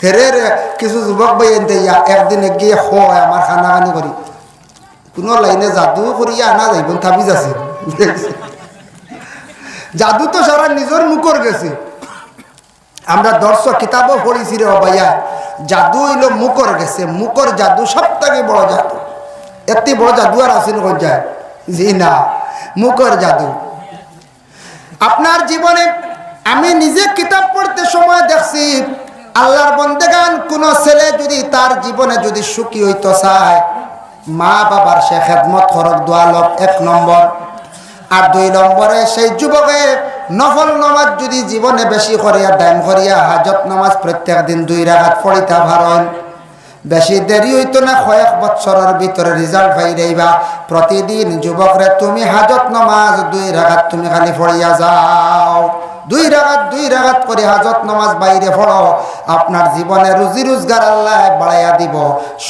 ফেরের কিছু যুবক এনতে ইয়া, একদিনে গিয়ে হয় আমার খানা খানি করি কোনো লাইনে জাদু করিয়া আনা যাইব থাবিজ আছে জাদু তো সারা নিজের মুখর গেছে। আমরা দর্শক কিতাবও পড়েছি রে ভাইয়া জাদু হইল মুখর গেছে মুখর জাদু সব থেকে বড় জাদু। এত বড় জাদু আর আসেন যায় জি না মুখর জাদু। আপনার জীবনে আমি নিজে কিতাব পড়তে সময় দেখছি আল্লাহর বন্দেগান, কোন ছেলে যদি তার জীবনে যদি সুখী হইতো চায়, মা বাবার সে খেদমত খরক দোয়ালক এক নম্বর। আর দুই নম্বরে সেই যুবকে নফল নমাজ যদি জীবনে বেশি করিয়া দাম করিয়া হাজত নামাজ প্রত্যেক দিন দুই রাখাত পড়িতা ভারণ বেশি দেরি হইতো না, কয়েক বছরের ভিতরে রেজাল্ট পাই যাইবা। প্রতিদিন যুবকরে তুমি হাজত নমাজ দুই রাখাত তুমি খালি পড়িয়া যাও। দুই রাগাত দুই রাগাত করে হাজত নামাজ বাইরে পড়ো। আপনার জীবনে রুজি রোজগার আল্লাহ বাড়াইয়া দিব।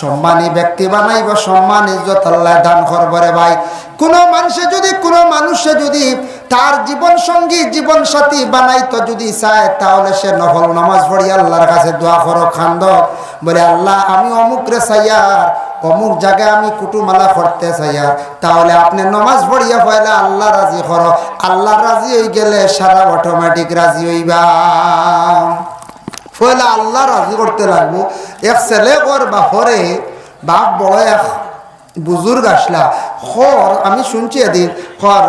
সম্মানী ব্যক্তি বানাইব, সম্মান ইজ্জত আল্লাহ দান করবরে ভাই। কোনো মানুষে যদি, কোনো মানুষে যদি তার জীবন সঙ্গী, জীবন সাথী বানাইতো যদি চায়, তাহলে সে নফল নামাজ পড়ি, আল্লাহর কাছে দোয়া করো খান্দ বলে, আল্লাহ, আমি অমুক রে চাইয়ার অমুক জায়গায় আমি কুটুমালা করতে চাইয়া তাহলে আপনি নমাজ পড়িয়া পাইলে আল্লাহ রাজি কর। আল্লাহ রাজি হয়ে গেলে সারা অটোমেটিক রাজি হইবা। পয়লা আল্লাহ রাজি করতে লাগবো। এক ছেলে কর বা হরে বাপ বড় এক বুজুর্গ আসলা। খর, আমি শুনছি এদিন, খর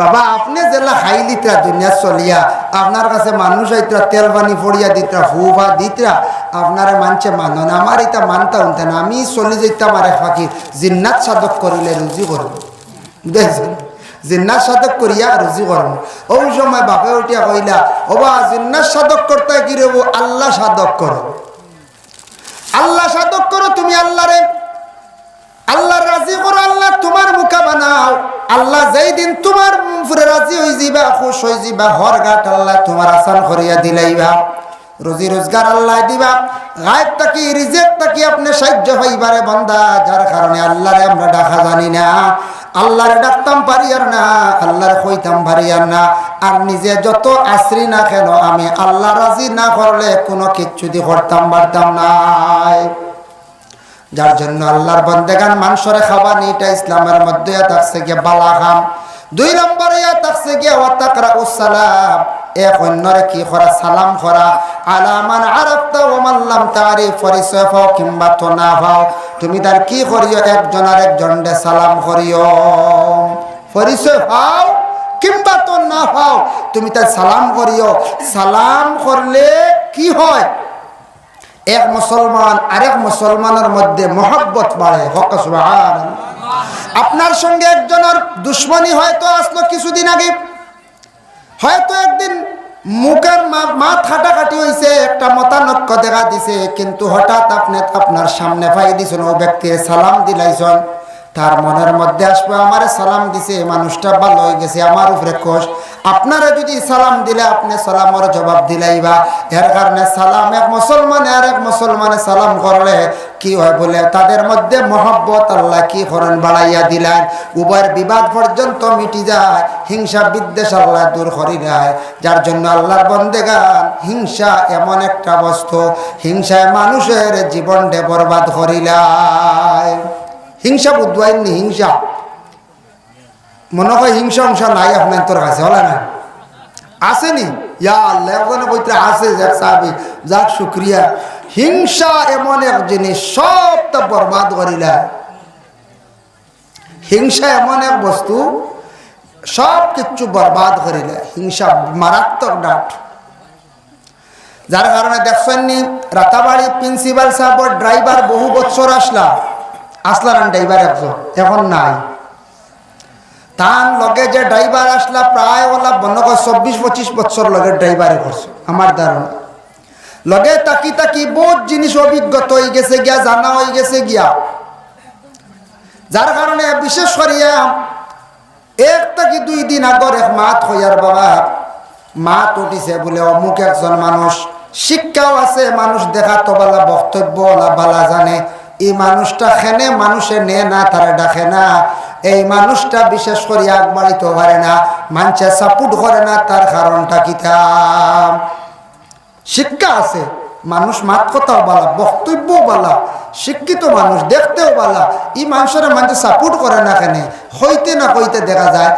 বাবা, আপনি জেলা খাই লিত্রা দুনিয়া চলিয়া। আপনার কাছে মানুষ আইতরা, তেল পানি ফড়িয়া দিতরা ফুফা দিতরা। আপনারা মানছে মানন, আমার এটা মানতা উনতে না। আমি চলি যেতাম আর ফাঁকি জিন্নাত সাধক করিলে রুজি করব। দেখছেন জিন্নাত সাধক করিয়া রুজি করব। ওই সময় বাপে উঠিয়া কইলা ওবা জিন্নাত সাধক করতে কি রব আল্লাহ সাধক করো। আল্লাহ সাধক করো, তুমি আল্লাহরে আল্লাহ রাজি করো, আল্লাহ তোমার মুখা বানাও। আল্লাহ যেই দিন তোমার উপরে রাজি হয়ে যাবা খুশ হয়ে যাবা হর গাট আল্লাহ তোমার আসান করিয়া দিলাইবা। রোজি রোজগার আল্লাহ দিবা। গায়েব তাকি রিজেক তাকি আপনি সাহায্য হইবারে বন্দা? যার কারণে আল্লাহরে আমরা ডাকা জানি না। আল্লাহরে ডাকতাম পারি আর না, আল্লাহরে কইতাম পারি আর না। আর নিজে যত আশ্রি না কেন আমি আল্লাহ রাজি না করলে কোনো কিচ্ছু দিয়ে করতাম, পারতাম নাই। যার জন্য আল্লাহর বন্দেগান মানুষরে খাবার এটা ইসলামের মধ্যে থাকছে গিয়ে বালা খাম দুই নম্বরে থাকছে গিয়ে ওয়াতাকরা উসালাম এক অন্যরে কি করা? সালাম করা। আলামান আরাফতা ও মাল্লাম তারি পরিচয় পাও কিংবা তো না পাও। তুমি তার কি করিও? একজন আর একজন ডে সালাম করিও। পরিচয় পাও কিংবা তো না পাও। তুমি তার সালাম করিও। সালাম করলে কি হয়? এক মুসলমান আরেক মুসলমানের মধ্যে মহব্বত বাড়ে। হক আপনার সঙ্গে একজনের দুশ্মনী হয়তো আসলো কিছুদিন আগে। হয়তো একদিন মুখের মা খাটাখাটি হয়েছে একটা মতানক্য দেখা দিছে, কিন্তু হঠাৎ আপনি আপনার সামনে পাই দিছেন, ও ব্যক্তি সালাম দিলাইছেন। তার মনের মধ্যে আসবে, আমার সালাম দিছে মানুষটা ভালো হয়ে গেছে, আমার উপরে কোষ আপনারা যদি সালাম দিলে, আপনি সালামের জবাব দিলাইবা এর কারণে সালাম এক মুসলমানে আর এক মুসলমানে সালাম করলে কি হয় বলে? তাদের মধ্যে মহব্বত আল্লাহ কি করেন বাড়াইয়া দিলেন। উভয়ের বিবাদ পর্যন্ত মিটি যায়, হিংসা বিদ্বেষ আল্লাহ দূর করি যায় যার জন্য আল্লাহর বন্দেগান, হিংসা এমন একটা বস্তু, হিংসায় মানুষের জীবনটা বরবাদ করিলায়। হিংসা বুধবাইনি হিংসা। মনে হয় হিংসা অংশ নাই আপনার তোর কাছে হলে না? আসেনি যাক সাহাবি শুক্রিয়া হিংসা এমন এক জিনিস বরবাদ করিলা হিংসা এমন এক বস্তু সব কিছু বরবাদ করিলে হিংসা মারাত্মক ডাট যার কারণে দেখছেন নি রাতাবাড়ি প্রিন্সিপাল সাহেবের ড্রাইভার বহু বছর আসলা আসলা না ড্রাইভার একজন, এখন নাই। তার লগে যে ড্রাইভার আসলা, প্রায় ওলা বনক চব্বিশ পঁচিশ বছর লগে ড্রাইভারে করছে, আমার ধারণা। লগে তাকি তাকি বহুত জিনিস অভিজ্ঞতা হয়ে গেছে গিয়া, জানা হয়ে গেছে গিয়া। যার কারণে বিশেষ করিয়া এক তাকি দুই দিন আগর এক মাত হইয়ার বাবা, মাত উঠিছে বলে, অমুক একজন মানুষ, শিক্ষাও আছে, মানুষ দেখা তো বক্তব্য বালা জানে এই মানুষটা খেনে, মানুষে নে না, তারা ডাকে না। এই মানুষটা বিশেষ করে আগবাড়িতে পারে না মানুষে সাপোর্ট করে না, তার কারণটা কি শিক্ষা আছে, মানুষ মাত কথাও বলা, বক্তব্যও বলা, শিক্ষিত মানুষ দেখতেও বলা, এই মানুষের মানুষ সাপোর্ট করে না কেন হইতে না কইতে দেখা যায়,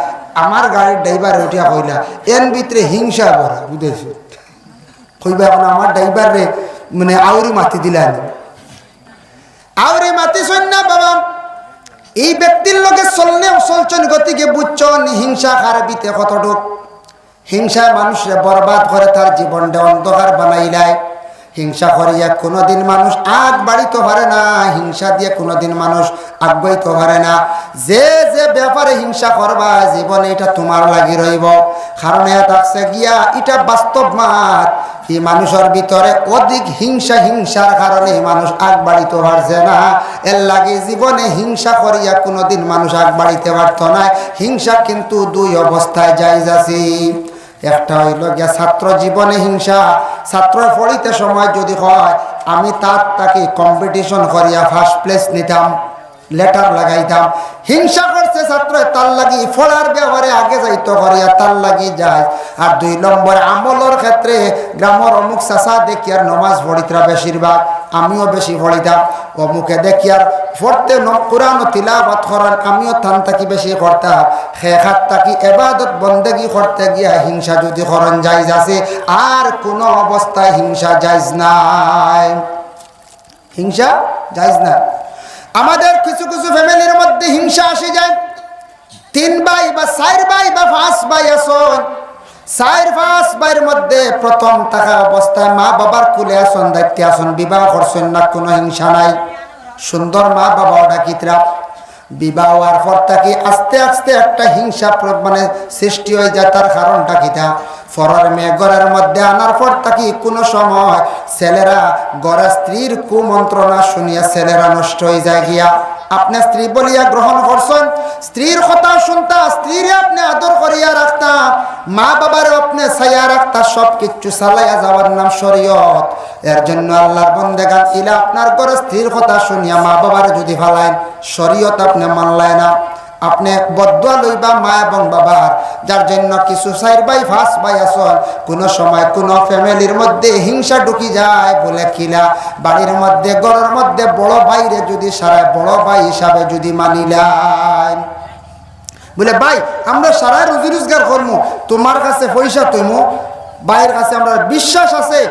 আমার গাড়ির ড্রাইভার উঠিয়া কইলা এর ভিতরে হিংসা ভরা বুঝেছি? কইবা এখন আমার ড্রাইভার মানে আউরি মাতি দিলেন। আউরি মাতি শোন না বাবা এই ব্যক্তির লোকে চললে চলছন গতিকে বুঝছন হিংসা খারাপিতে কতটুক। হিংসা মানুষে বরবাদ করে তার জীবনটা অন্ধকার বানাইলায় হিংসা করিয়া কোনোদিন মানুষ আগ বাড়িতে পারে না, হিংসা দিয়ে কোনোদিন মানুষ আগাইতে পারে না। যে যে ব্যাপারে হিংসা করবা, জীবনে এটা তোমার লাগি রইব। কারণ থাকছে গিয়া, এটা বাস্তব মাত। এই মানুষের ভিতরে অধিক হিংসা, হিংসার কারণে মানুষ আগ বাড়িতে পারছে না। এর লাগে জীবনে হিংসা করিয়া কোনোদিন মানুষ আগ বাড়িতে পারত না। হিংসা কিন্তু দুই অবস্থায় যাই যাচ্ছি একটা হইল গিয়া ছাত্র জীবনে হিংসা। ছাত্র পড়িতে সময় যদি হয়, আমি তার তাকে কম্পিটিশন করিয়া ফার্স্ট প্লেস নিতাম লেটার লাগাইতাম। হিংসা করছে ছাত্র, তার লাগি ফলার ব্যবহারে আগে যাইতো, করিয়া তার লাগি যায়। আর দুই নম্বর, আমলের ক্ষেত্রে গ্রামের অমুক চাষা দেখি আর নমাজ পড়িতরা বেশিরভাগ। আমিও বেশি পড়িতাম অমুকে দেখি আর পড়তে কোরআন তিলাবাত করান আমিও থান থাকি বেশি করতাম খেখাত থাকি এবাদত বন্দেগি করতে গিয়া হিংসা যদি করণ যাইজ আছে, আর কোনো অবস্থায় হিংসা যাইজ নাই। হিংসা যাইজ না আমাদের কিছু কিছু ফ্যামিলির মধ্যে হিংসা আসে যায়। তিন ভাই বা চার ভাই বা পাঁচ ভাই আসন। চার পাঁচ ভাইয়ের মধ্যে প্রথম থাকা অবস্থায় মা বাবার কুলে দায়িত্বে বিবাহ করছেন না কোনো হিংসা নাই। সুন্দর মা বাবা ডাকিতরা বিবাহ হওয়ার পর তাকে আস্তে আস্তে একটা হিংসা মানে সৃষ্টি হয়ে যায় তার মেয়ে ঘরের মধ্যে আনার পর তাকে কোনো সময় ছেলেরা গড়া স্ত্রীর কুমন্ত্রণা শুনিয়া ছেলেরা নষ্ট হয়ে যায় গিয়া। আপনি স্ত্রী বলিয়া গ্রহণ করছেন স্ত্রীর কথা শুনতা স্ত্রীর আপনি আদর করিয়া রাখতা মা বাবার আপনি ছাইয়া রাখতা সব কিচ্ছু চালাইয়া যাওয়ার নাম শরীয়ত। এর জন্য আল্লাহর বন্দেগান, ইলা আপনার ঘরে স্ত্রীর কথা শুনিয়া মা বাবার যদি ফালাইন, শরীয়ত আপনি মানলায় না। আপনি বদুয়া লইবা মা এবং বাবার, যার জন্য কিছু সাইর ভাই ফাঁস ভাই আসন কোনো সময় কোনো ফ্যামিলির মধ্যে হিংসা ঢুকি যায় বলে কিলা বাড়ির মধ্যে, ঘরের মধ্যে বড় ভাইরে যদি সারায়, বড় ভাই হিসাবে যদি মানিলাম বলে, ভাই, আমরা সারা রুজি রোজগার করব তোমার কাছে পয়সা তুইমো, ভাইয়ের কাছে আমরা বিশ্বাস আছে।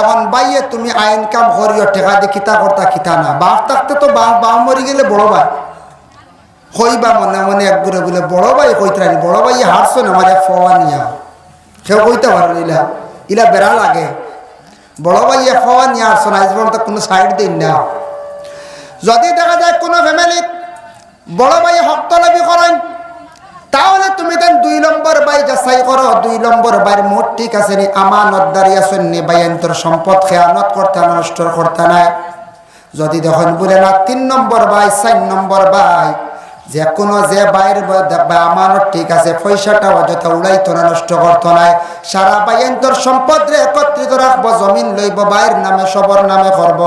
এখন বাইয়ে তুমি আইন কাম করিও, টেকা দিয়ে কিতা করতা কিতা না। বাপ থাকতে তো বাপ বাপ মরি গেলে বড় ভাই। কইবা মনে মনে এক বলে, বড় ভাই কইতরানি বড় ভাই হারছো না আমার ফওয়া নিয়া। সেও কইতে পারো ইলা ইলা বেড়া লাগে। বড় ভাই ফওয়া নিয়ে আসছো না, আজ পর্যন্ত কোনো সাইড দিন না। যদি দেখা যায় কোনো ফ্যামিলি বড় ভাই হক্তলাভি করেন তাহলে তুমি দেন দুই নম্বর বাই যাচাই করো, দুই নম্বর বাইর মোট ঠিক আছে নি, আমানত দাঁড়িয়ে আছেন নি বাইন্তর সম্পদ খেয়ানত করতে নষ্ট করতে নাই যদি দেখেন বলে না, তিন নম্বর বাই, চার নম্বর বাই যে কোনো যে বাইর আমানত ঠিক আছে পয়সাটা অযথা উড়াইতো না, নষ্ট করতো নাই সারা বাইন্তর সম্পদ রে একত্রিত রাখব, জমিন লইব, বাইর নামে, সবর নামে করব।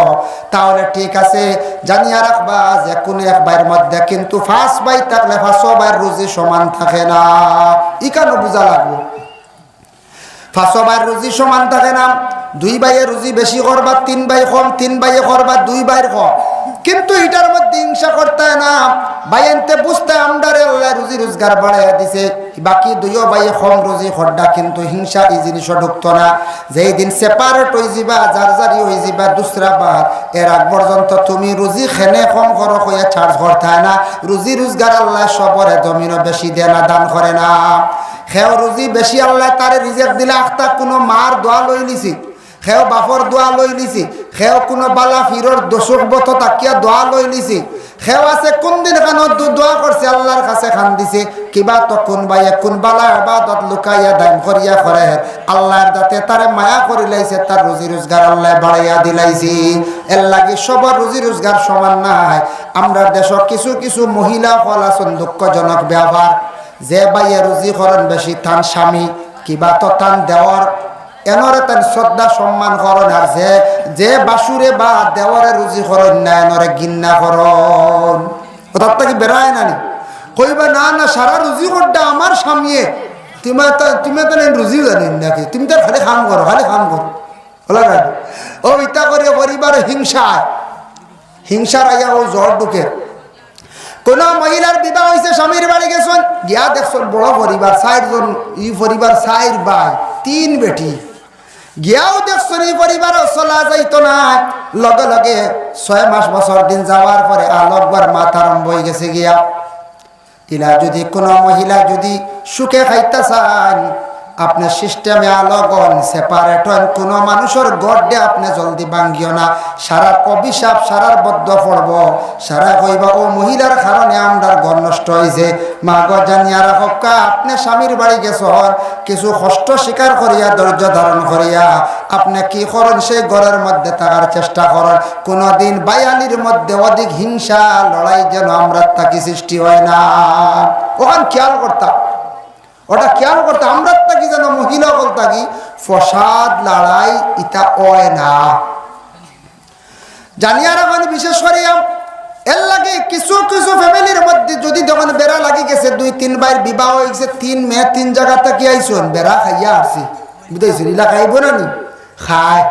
তাহলে ঠিক আছে, জানিয়া রাখবা, যে কোনো এক বাইর মধ্যে কিন্তু ফার্স্ট বাই থাকলে ফাঁসো বাইর রুজি সমান থাকে না। ই কেন বোঝা লাগবো ফাঁসো বাইর রুজি সমান থাকে না। দুই বাইয়ে রুজি বেশি করবা, তিন বাই কম, তিন বাইয়ে করবা, দুই বাইর কম। কিন্তু এটার মধ্যে হিংসা করতে হয় না। বাইনতে বুঝতে আমদারে আল্লাহ রুজি রোজগার বাড়াইয়া দিছে। বাকি দুইও বাইয়ে কম রুজি খড্ডা কিন্তু হিংসা এই জিনিসও ঢুকতো না। যেই দিন সেপারেট হয়ে যাবা যার জারি হয়ে যাবা দুসরা বার, এর আগ পর্যন্ত তুমি রুজি খেনে কম করো হইয়া চার্জ করতে হয় না। রুজি রোজগার আল্লাহ সবরে জমিনও বেশি দেয় না, দান করে না। খেও রুজি বেশি আল্লাহ তারে রিজেক্ট দিলে আখতা কোনো মার দোয়া লই লিছি খেও বাপর দোয়া লই লিছি খেও কোনো বালা ফিরর দশক বত তাকিয়া দোয়া লই লিছি খেও আছে কোন দিন খান দোয়া করছে আল্লাহর কাছে খান দিছে। কিবা তো কোন বাইয়ে কোন বালা আবাদত লুকাইয়া দান করিয়া করে আল্লাহর দাতে তারে মায়া করি লাইছে তার রুজি রোজগার আল্লাহ বাড়াইয়া দিলাইছি এর লাগি সবার রুজি রোজগার সমান নাই। আমরা দেশ কিছু কিছু মহিলা ফল আছেন দুঃখজনক ব্যবহার যে বাইয়ে রুজি করেন বেশি তান স্বামী, কিবা তো তান দেওয়ার এনরে তান শ্রদ্ধা, সম্মান করন আর যে যে বাসুরে বা দেওয়ারে রুজি করন না এনরে গিন্না করন ওটার থেকে বেড়ায় নানি কইবা, না না, সারা রুজি করটা আমার স্বামীয়ে। তুমি তুমি তো রুজি জানেন নাকি? তুমি তো খালি খাম করো, খালি খাম করো। হলো না। ও ইতা করে পরিবার হিংসায়। হিংসার আইয়া ও জ্বর ঢুকে। কোন মহিলার বিবাহ হয়েছে স্বামীর বাড়ি গেছেন? গিয়া দেখছেন, বড় পরিবার, চারজন, ই পরিবার, চার ভাই, তিন বেটি। গিয়াও দেখছেন এই পরিবার চলা যাইত না। লগে লগে ছয় মাস বছর দিন যাওয়ার পরে আলকবার মাথা আরম্ভ হয়ে গেছে গিয়া। ইলা যদি কোনো মহিলা যদি সুখে খাইতে চান আপনার সিস্টেমে আলোগন সেপারেট হন কোনো মানুষের গড্ডে আপনি জলদি ভাঙ্গিও না। সারা অভিশাপ সারার বদ্ধ পড়ব। সারা কইবা, ও মহিলার কারণে আমরার ঘর নষ্ট হয়েছে মা গো জানিয়া রাখা আপনি স্বামীর বাড়ি গেছন কিছু কষ্ট স্বীকার করিয়া, ধৈর্য ধারণ করিয়া। আপনি কি করেন, সেই ঘরের মধ্যে থাকার চেষ্টা করেন। কোনোদিন বায়ালির মধ্যে অধিক হিংসা, লড়াই যেন আমরা থাকি সৃষ্টি হয় না। ওখান খেয়াল করতাম। ওটা খেয়াল করতে আমরা থাকি যেন মহিলা বল থাকি, ফসাদ, লড়াই ইটা হয় না। জানিয়া রাখেন বিশেষ করে এর লাগে কিছু কিছু ফ্যামিলির মধ্যে যদি যখন বেড়া লাগি গেছে, দুই, তিন বাইর বিবাহ হয়ে গেছে, তিন মেয়ে, তিন জায়গা থেকে আইসন, বেড়া খাইয়া আসছি বুঝতেছি ইলা খাইব না নি? খায়।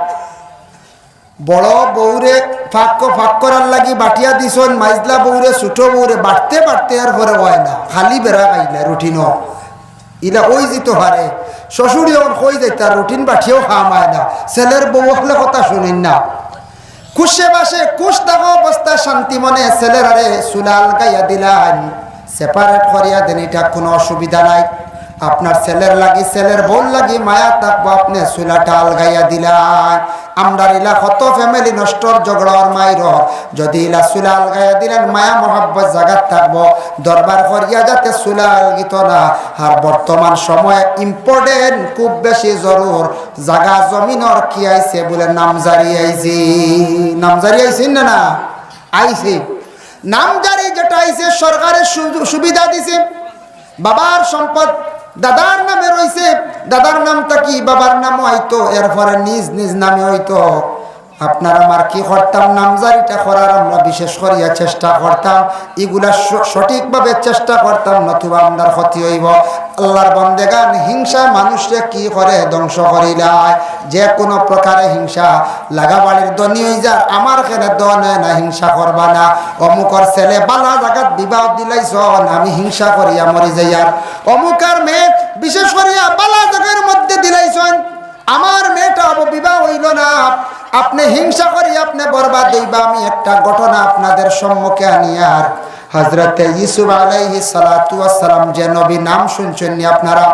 বড় বউরে ফাঁক ফাঁক করার লাগি বাটিয়া দিছন মাইজলা বউরে, ছোট বউরে, বাড়তে বাড়তে আর পরে হয় না, খালি বেড়া খাইলে, রুটিন ইলা ওই জিতো হারে। শ্বশুর যখন কই যায়, তার রুটিন বাঠিয়েও খাওয়ায় না। ছেলের বউ হলে কথা শুনিন না। খুশে বাসে, কুশ থাকা অবস্থা, শান্তি মনে। ছেলের আরে সুলাল গাইয়া দিলান সেপারেট করিয়া দেন, এটা কোনো অসুবিধা নাই। আপনার ছেলের লাগি, ছেলের বোন লাগি মায়া থাকব আপনি সুলাটা আলগাইয়া দিলান। আমরা ইলা কত ফ্যামিলি নষ্টর ঝগড়ার মাইর। যদি ইলা সুলা আলগাইয়া দিলেন, মায়া মহাব্বত জাগাত থাকব। দরবার করিয়া যাতে সুলা আলগিত না। আর বর্তমান সময়ে ইম্পর্টেন্ট খুব বেশি জরুর। জাগা জমিনর কি আইছে বলে নামজারি আইছি। নামজারি আইছেন না না? আইছে। নামজারি যেটা আইছে, সরকারের সুবিধা দিছে। বাবার সম্পদ দাদার নামে রয়েছে। দাদার নামটা কি? বাবার নামও হয়তো। এরপরে নিজ নিজ নামে হয়তো। আপনার আমার কি করতাম? নামজারিটা করার আমরা বিশেষ করিয়া চেষ্টা করতাম। এগুলা সঠিকভাবে চেষ্টা করতাম, নতুবা আমরার ক্ষতি হইব। আল্লাহর বন্দেগান হিংসা মানুষকে কি করে ধ্বংস করিলায়? যে কোনো প্রকারে হিংসা লাগাবাড়ির দনি হয়ে যা, আমার খেলে দন না, হিংসা করবা না। অমুকর ছেলে বালা জাগাত বিবাহ দিলাইছন আমি হিংসা করিয়া মরি যাই আর অমুকার মেয়ে বিশেষ করিয়া বালা জাগার মধ্যে দিলাইছন আমার মেয়েটা অববিবাহ হইল না। আপনি হিংসা করি, আপনি বরবাদ হইবা, আমি একটা ঘটনা আপনাদের সম্মুখে আনিয়ার হজরতে ইসুফ আলাইহি সালাম যে নবী নাম শুনছেন আপনারা?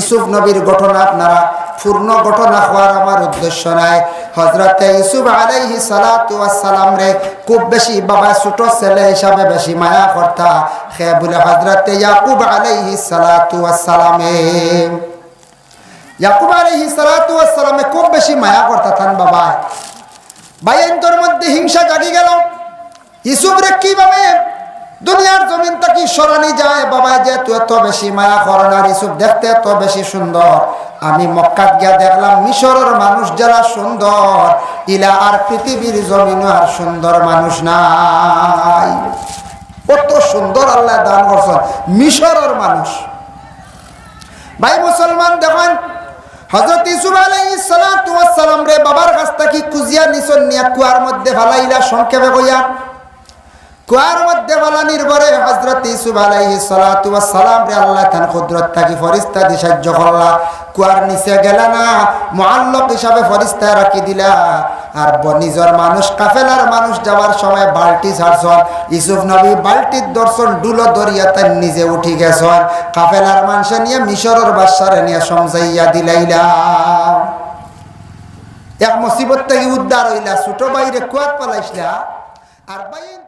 ইসুফ নবীর ঘটনা আপনারা? পূর্ণ ঘটনা হওয়ার আমার উদ্দেশ্য নাই। হজরতে ইসুফ আলাইহি সালাম রে খুব বেশি বাবা, ছোট ছেলে হিসাবে বেশি মায়া করতা। সে বলে হজরতে ইয়াকুব আলাইহি সালামে ইয়াকুব আলাইহি সালাতু সালামে খুব বেশি মায়া করতা থান বাবা। ভাইয়ের মধ্যে হিংসা জাগি গেল। ইসুফ রে কীভাবে দুনিয়ার জমিন থেকে সরানি যায়? বাবা যেহেতু এত বেশি মায়া করোনার ইসুফ দেখতে এত বেশি সুন্দর। আমি মক্কাত গিয়া দেখলাম মিশরের মানুষ যারা সুন্দর। ইলা আর পৃথিবীর জমিন আর সুন্দর মানুষ নাই। কত সুন্দর আল্লাহ দান করছেন, মিশরের মানুষ। ভাই, মুসলমান দেখেন হজরত ইসুফ আলাইহিস সালাতু ওয়াস সালাম রে বাবার কাছ থেকে কুজিয়া নিছন নিয়া কুয়ার মধ্যে ফালাইলা, সংক্ষেপে কইয়া। কুয়ার মধ্যে ফালানির পরে হজরত ইসুফ আলাইহিস সালাতু সালাম রে আল্লাহ তান কুদরত ফরিস্তা সাহায্য করলা। কুয়ার নিচে গেলা না হিসাবে ফরিস্তা রাখি দিলা। আর মানুষ, কাফেলার মানুষ যাওয়ার সময় বালতি ছাড়ছন। ইসুফ নবী বালতির দর্শন ডুলো দরিয়া নিজে উঠি গেছন। কাফেলার মানুষে নিয়ে মিশরের বাসারে নিয়ে সমজাইয়া দিলাইলা। এক মুসিবত থেকে উদ্ধার হইলা। ছোট বাইরে কুয়াত পালাইছিলা। আর বাইনতে